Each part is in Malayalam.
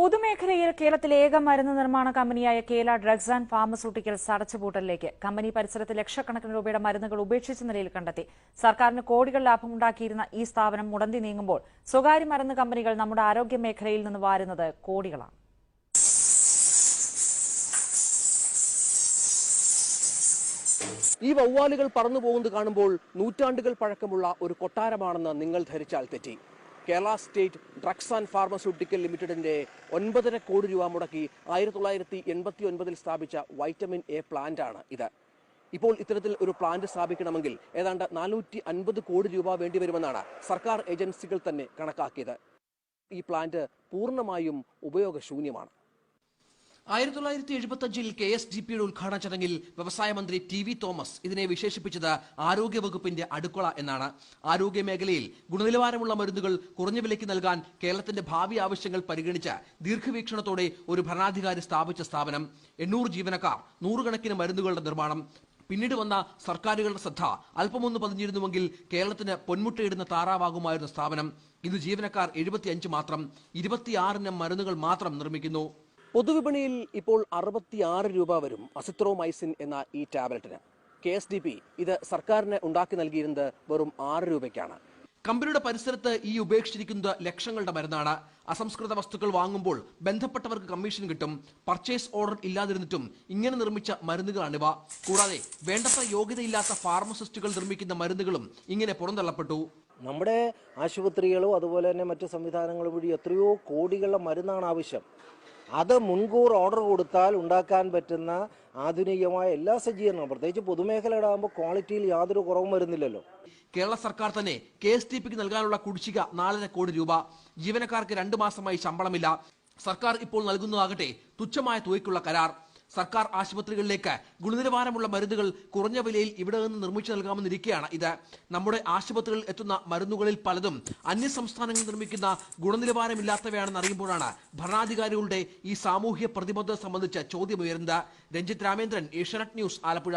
പൊതുമേഖലയിൽ കേരളത്തിലെ ഏക മരുന്ന് നിർമ്മാണ കമ്പനിയായ കേല ഡ്രഗ്സ് ആൻഡ് ഫാർമസ്യൂട്ടിക്കൽസ് അടച്ചുപൂട്ടലിലേക്ക് കമ്പനി പരിസരത്ത് ലക്ഷക്കണക്കിന് രൂപയുടെ മരുന്നുകൾ ഉപേക്ഷിച്ച നിലയിൽ കണ്ടെത്തി. സർക്കാരിന് കോടികൾ ലാഭമുണ്ടാക്കിയിരുന്ന ഈ സ്ഥാപനം മുടന്തി നീങ്ങുമ്പോൾ സ്വകാര്യ മരുന്ന് കമ്പനികൾ നമ്മുടെ ആരോഗ്യ മേഖലയിൽ നിന്ന് വാരുന്നത് കോടികളാണ്. ഈ വവ്വാലുകൾ പറന്നു പോകുന്നത് കാണുമ്പോൾ നൂറ്റാണ്ടുകൾ പഴക്കമുള്ള ഒരു കൊട്ടാരമാണെന്ന് നിങ്ങൾ ധരിച്ചാൽ തെറ്റി. Kerala state drugs and pharmaceutical ലിമിറ്റഡിന്റെ ഒൻപതര കോടി രൂപ മുടക്കി ആയിരത്തി തൊള്ളായിരത്തി എൺപത്തി ഒൻപതിൽ സ്ഥാപിച്ച വൈറ്റമിൻ എ പ്ലാന്റ് ആണ് ഇത്. ഇപ്പോൾ ഇത്തരത്തിൽ ഒരു പ്ലാന്റ് സ്ഥാപിക്കണമെങ്കിൽ ഏതാണ്ട് നാനൂറ്റി അൻപത് കോടി രൂപ വേണ്ടിവരുമെന്നാണ് സർക്കാർ ഏജൻസികൾ തന്നെ കണക്കാക്കിയത്. ഈ പ്ലാന്റ് പൂർണമായും ഉപയോഗശൂന്യമാണ്. ആയിരത്തി തൊള്ളായിരത്തി എഴുപത്തി അഞ്ചിൽ കെ എസ് ഡി പിയുടെ ഉദ്ഘാടന ചടങ്ങിൽ വ്യവസായ മന്ത്രി ടി വി തോമസ് ഇതിനെ വിശേഷിപ്പിച്ചത് ആരോഗ്യവകുപ്പിന്റെ അടുക്കള എന്നാണ്. ആരോഗ്യ മേഖലയിൽ ഗുണനിലവാരമുള്ള മരുന്നുകൾ കുറഞ്ഞ വിലയ്ക്ക് നൽകാൻ കേരളത്തിന്റെ ഭാവി ആവശ്യങ്ങൾ പരിഗണിച്ച് ദീർഘവീക്ഷണത്തോടെ ഒരു ഭരണാധികാരി സ്ഥാപിച്ച സ്ഥാപനം. എണ്ണൂറ് ജീവനക്കാർ നൂറുകണക്കിന് മരുന്നുകളുടെ നിർമ്മാണം. പിന്നീട് വന്ന സർക്കാരുകളുടെ ശ്രദ്ധ അല്പമൊന്ന് പതിഞ്ഞിരുന്നുവെങ്കിൽ കേരളത്തിന് പൊന്മുട്ടയിടുന്ന താറാവാകുമായിരുന്ന സ്ഥാപനം. ഇത് ജീവനക്കാർ എഴുപത്തിയഞ്ച് മാത്രം ഇരുപത്തിയാറിനം മരുന്നുകൾ മാത്രം നിർമ്മിക്കുന്നു. പൊതുവിപണിയിൽ ഇപ്പോൾ അറുപത്തിയാറ് രൂപ വരും അസിത്രോമൈസിൻ എന്ന ഈ ടാബ്ലറ്റിന്. കെ എസ് ഡി പി ഇത് സർക്കാരിന് ഉണ്ടാക്കി നൽകിയിരുന്നത് വെറും ആറ് രൂപയ്ക്കാണ്. കമ്പനിയുടെ പരിസരത്ത് ഈ ഉപേക്ഷിച്ചിരിക്കുന്നത് ലക്ഷങ്ങളുടെ മരുന്നാണ്. അസംസ്കൃത വസ്തുക്കൾ വാങ്ങുമ്പോൾ ബന്ധപ്പെട്ടവർക്ക് കമ്മീഷൻ കിട്ടും. പർച്ചേസ് ഓർഡർ ഇല്ലാതിരുന്നിട്ടും ഇങ്ങനെ നിർമ്മിച്ച മരുന്നുകളാണിവ കൂടാതെ വേണ്ടത്ര യോഗ്യതയില്ലാത്ത ഫാർമസിസ്റ്റുകൾ നിർമ്മിക്കുന്ന മരുന്നുകളും ഇങ്ങനെ പുറന്തള്ളപ്പെട്ടു. നമ്മുടെ ആശുപത്രികളും അതുപോലെ തന്നെ മറ്റു സംവിധാനങ്ങളും വഴി എത്രയോ കോടികളുടെ മരുന്നാണ് ആവശ്യം. അത് മുൻകൂർ ഓർഡർ കൊടുത്താൽ ഉണ്ടാക്കാൻ പറ്റുന്ന ആധുനികമായ എല്ലാ സജ്ജീകരണവും പ്രത്യേകിച്ച് പൊതുമേഖലയുടെ ക്വാളിറ്റിയിൽ യാതൊരു കുറവും വരുന്നില്ലല്ലോ. കേരള സർക്കാർ തന്നെ കെ എസ് ടി പിക്ക് നൽകാനുള്ള കുടിശ്ശിക നാലര കോടി രൂപ. ജീവനക്കാർക്ക് രണ്ടു മാസമായി ശമ്പളമില്ല. സർക്കാർ ഇപ്പോൾ നൽകുന്നതാകട്ടെ തുച്ഛമായ തുകയ്ക്കുള്ള കരാർ. സർക്കാർ ആശുപത്രികളിലേക്ക് ഗുണനിലവാരമുള്ള മരുന്നുകൾ കുറഞ്ഞ വിലയിൽ ഇവിടെ നിന്ന് നിർമ്മിച്ചു നൽകാമെന്നിരിക്കെയാണ് ഇത്. നമ്മുടെ ആശുപത്രികളിൽ എത്തുന്ന മരുന്നുകളിൽ പലതും അന്യ സംസ്ഥാനങ്ങളിൽ നിർമ്മിക്കുന്ന ഗുണനിലവാരമില്ലാത്തവയാണെന്ന് അറിയുമ്പോഴാണ് ഭരണാധികാരികളുടെ ഈ സാമൂഹ്യ പ്രതിബദ്ധത സംബന്ധിച്ച് ചോദ്യമുയരുന്നത് രഞ്ജിത് രാമേന്ദ്രൻ ഏഷ്യാനെറ്റ് ന്യൂസ് ആലപ്പുഴ.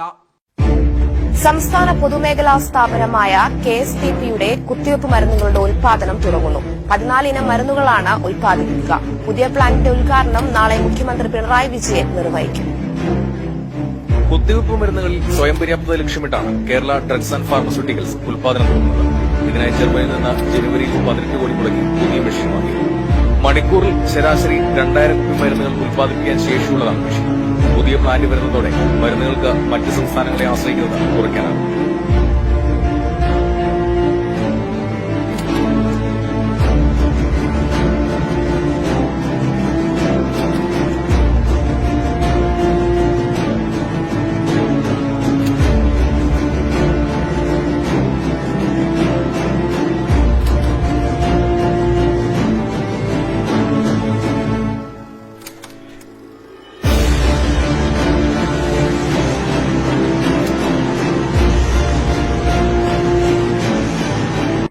സംസ്ഥാന പൊതുമേഖലാ സ്ഥാപനമായ കെ എസ് ടി പിയുടെ കുത്തിവയ്പ് മരുന്നുകളുടെ ഉൽപാദനം തുടങ്ങുന്നു. പതിനാല് ഇനം മരുന്നുകളാണ് ഉൽപാദിപ്പിക്കുക. പുതിയ പ്ലാന്റിന്റെ ഉദ്ഘാടനം നാളെ മുഖ്യമന്ത്രി പിണറായി വിജയൻ നിർവഹിക്കും. കുത്തിവയ്പ് മരുന്നുകളിൽ സ്വയം പര്യാപ്തത ലക്ഷ്യമിട്ടാണ് കേരള ഡ്രഗ്സ് ആൻഡ് ഫാർമസ്യൂട്ടിക്കൽസ് ഉൽപാദനം തുടങ്ങുന്നത്. ഇതിനായി ചെറുപ്പയിൽ നിന്ന് ജനുവരിയിൽ പതിനെട്ട് കോടി മുടക്കി പുതിയ മെഷീൻ മണിക്കൂറിൽ ശരാശരി രണ്ടായിരം കുപ്പി മരുന്നുകൾ ഉൽപ്പാദിപ്പിക്കാൻ ശേഷിയുള്ളതാണ് മെഷീൻ. പുതിയ പ്ലാന്റ് വരുന്നതോടെ മരുന്നുകൾക്ക് മറ്റ് സംസ്ഥാനങ്ങളെ ആശ്രയിക്കുന്നത് കുറയ്ക്കാനാകും.